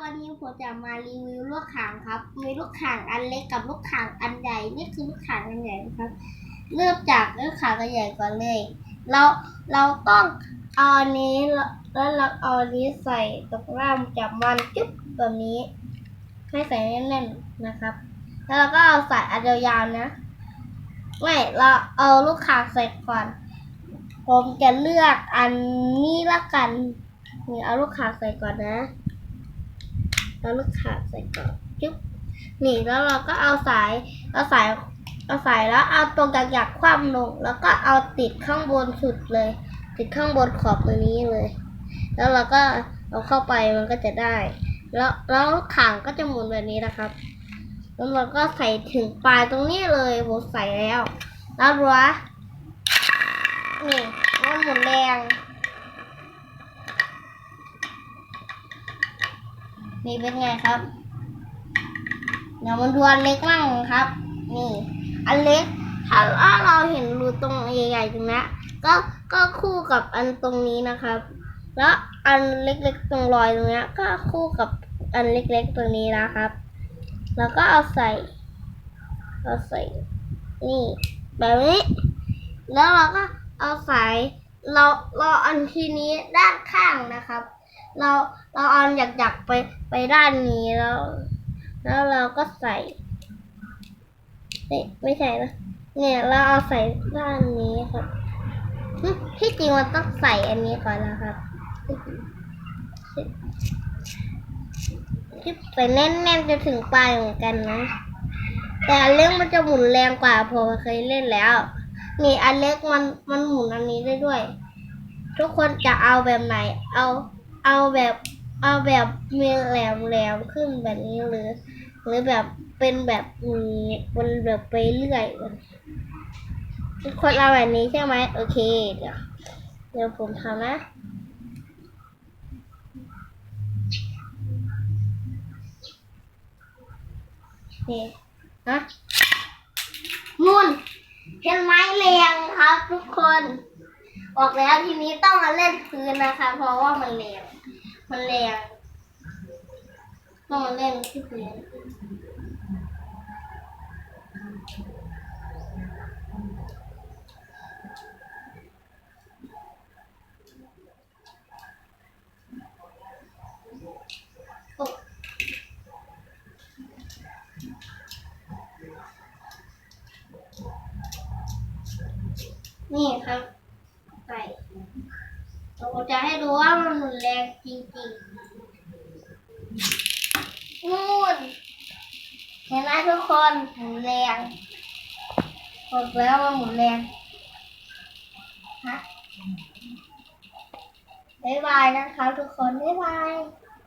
วันนี้ผมจะมารีวิวลูกข่างครับ มีลูกข่างอันเล็กกับลูกข่างอันใหญ่ นี่คือลูกข่างอันใหญ่นะครับ เริ่มจากลูกข่างอันใหญ่ก่อนเลย เราเราต้องเอาอันนี้แล้วเราเอาอันนี้ใส่ตรงล่างจับมันจุ๊บแบบนี้ ให้ใส่แน่นๆนะครับ แล้วเราก็เอาใส่อันยาวๆนะ ไม่เราเอาลูกข่างใส่ก่อน ผมจะเลือกอันนี้ละกันนี่เอาลูกข่างใส่ก่อนนะ เอาลูกข่างใส่ก่อนจุ๊บนี่แล้วเราก็เอาสายเอาสายเอาสายแล้วเอาตรงกระยักคว่ำลง แล้วก็เอาติดข้างบนสุดเลย ติดข้างบนขอบตรงนี้เลย แล้วเราก็เอาเข้าไปมันก็จะได้ แล้วแล้วข่างก็จะหมุนแบบนี้นะครับแล้วเราก็ใส่ถึงปลายตรงนี้เลยผมใส่แล้ว แล้วดูวะนี่มันหมุนแรง นี่เป็นไงครับ เดี๋ยวมันดูอันเล็กมั่งครับ นี่ อันเล็กถ้าเราเห็นรูตรงใหญ่ๆตรงนี้ก็ก็คู่กับอันตรงนี้นะครับ แล้วอันเล็กๆตรงรอยตรงนี้ก็คู่กับอันเล็กๆตรงนี้นะครับ แล้วก็เอาใส่ เอาใส่ นี่ แบบนี้ แล้วเราก็เอาสายเราเราอันทีนี้ด้านข้างนะครับ เราเราเอาหยักๆไปไปด้านนี้แล้ว แล้วเราก็ใส่ไม่ใช่นะเนี่ยเราเอาใส่ด้านนี้ครับที่จริงมันต้องใส่อันนี้ก่อนนะครับที่ใส่แน่นๆจะถึงปลายเหมือนกันนะ แต่อันเล็กมันจะหมุนแรงกว่าผมเคยเล่นแล้ว นี่อันเล็กมันมันหมุนอันนี้ได้ด้วย ทุกคนจะเอาแบบไหน เอา เอาแบบเอาแบบมีแหลมแหลมขึ้นแบบนี้หรือ หรือแบบเป็นแบบนี้มันแบบไปเรื่อยคนเอาแบบนี้ใช่ไหมโอเค เดี๋ยวเดี๋ยวผมทำนะนี่นะนุ่นเห็นไหมแรงครับทุกคน บอกแล้วทีนี้ต้องมาเล่นพื้นนะคะ เพราะว่ามันแรงมันแรงต้องมาเล่นที่พื้นโอ้นี่ครับ ใส่เราจะให้ดูว่ามันหุนแรงจริงๆนู่นเห็นไหมทุกคนหมุนแรงบอกแล้วมันหมุนแรงฮะบ๊ายบายนะครับทุกคนบ๊ายบาย